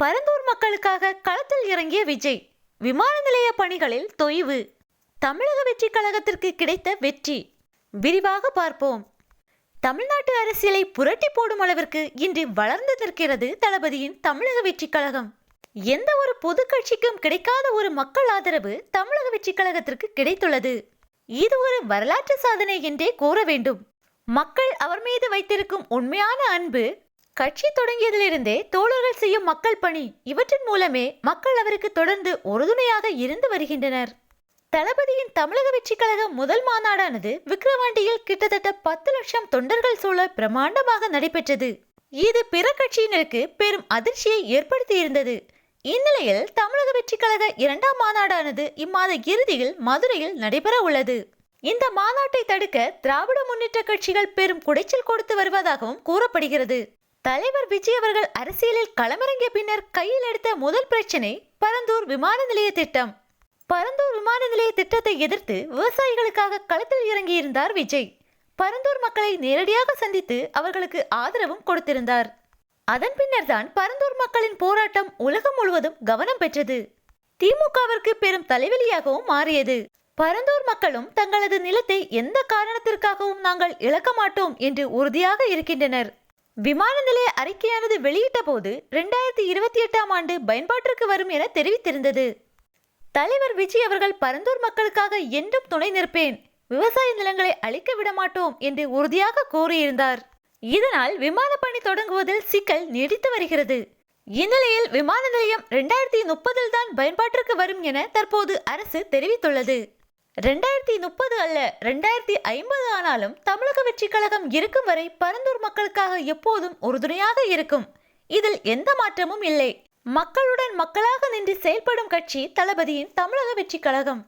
பரந்தூர் மக்களுக்காக களத்தில் இறங்கிய விஜய் விமான நிலைய பணிகளில் தொய்வு. தமிழக வெற்றி கழகத்திற்கு கிடைத்த வெற்றி. விரிவாக பார்ப்போம். தமிழ்நாட்டு அரசியலை புரட்டி போடும் அளவிற்கு இன்று வளர்ந்து நிற்கிறது தளபதியின் தமிழக வெற்றி கழகம். எந்த ஒரு பொது கட்சிக்கும் கிடைக்காத ஒரு மக்கள் ஆதரவு தமிழக வெற்றி கழகத்திற்கு கிடைத்துள்ளது. இது ஒரு வரலாற்று சாதனை என்றே கூற வேண்டும். மக்கள் அவர் மீது வைத்திருக்கும் உண்மையான அன்பு கட்சி தொடங்கியதிலிருந்தே தோழர்கள் செய்யும் மக்கள் பணி இவற்றின் மூலமே மக்கள் அவருக்கு தொடர்ந்து உறுதுணையாக இருந்து வருகின்றனர். தளபதியின் தமிழக வெற்றி கழக முதல் மாநாடானது விக்கிரவாண்டியில் கிட்டத்தட்ட பத்து லட்சம் தொண்டர்கள் சூழ பிரமாண்டமாக நடைபெற்றது. இது பிற கட்சியினருக்கு பெரும் அதிர்ச்சியை ஏற்படுத்தியிருந்தது. இந்நிலையில் தமிழக வெற்றி கழக இரண்டாம் மாநாடானது இம்மாத இறுதியில் மதுரையில் நடைபெற உள்ளது. இந்த மாநாட்டை தடுக்க திராவிட முன்னேற்ற கட்சிகள் பெரும் குடைச்சல் கொடுத்து வருவதாகவும் கூறப்படுகிறது. தலைவர் விஜய் அவர்கள் அரசியலில் களமிறங்கிய பின்னர் கையில் எடுத்த முதல் பிரச்சனை பரந்தூர் விமான நிலைய திட்டம். பரந்தூர் விமான நிலைய திட்டத்தை எதிர்த்து விவசாயிகளுக்காக களத்தில் இறங்கியிருந்தார் விஜய். பரந்தூர் மக்களை நேரடியாக சந்தித்து அவர்களுக்கு ஆதரவும் கொடுத்திருந்தார். அதன் பின்னர் தான் பரந்தூர் மக்களின் போராட்டம் உலகம் முழுவதும் கவனம் பெற்றது. திமுகவிற்கு பெரும் தலைவலியாகவும் மாறியது. பரந்தூர் மக்களும் தங்களது நிலத்தை எந்த காரணத்திற்காகவும் நாங்கள் இழக்க மாட்டோம் என்று உறுதியாக இருக்கின்றனர். விமான நிலைய அறிக்கையானது வெளியிட்ட போது ரெண்டாயிரத்தி இருபத்தி எட்டாம் ஆண்டு பயன்பாட்டிற்கு வரும் என தெரிவித்திருந்தது. தலைவர் விஜய் அவர்கள் பரந்தூர் மக்களுக்காக என்றும் துணை நிற்பேன். விவசாய நிலங்களை அழிக்க விட மாட்டோம் என்று உறுதியாக கூறியிருந்தார். இதனால் விமான பணி தொடங்குவதில் சிக்கல் நீடித்து வருகிறது. இந்நிலையில் விமான நிலையம் இரண்டாயிரத்தி முப்பதில் தான் பயன்பாட்டிற்கு வரும் என தற்போது அரசு தெரிவித்துள்ளது. ரெண்டாயிரத்தி முப்பது அல்ல ரெண்டாயிரத்தி ஐம்பது ஆனாலும் தமிழக வெற்றி கழகம் இருக்கும் வரை பரந்தூர் மக்களுக்காக எப்போதும் உறுதுணையாக இருக்கும். இதில் எந்த மாற்றமும் இல்லை. மக்களுடன் மக்களாக நின்று செயல்படும் கட்சி தளபதியின் தமிழக வெற்றி கழகம்.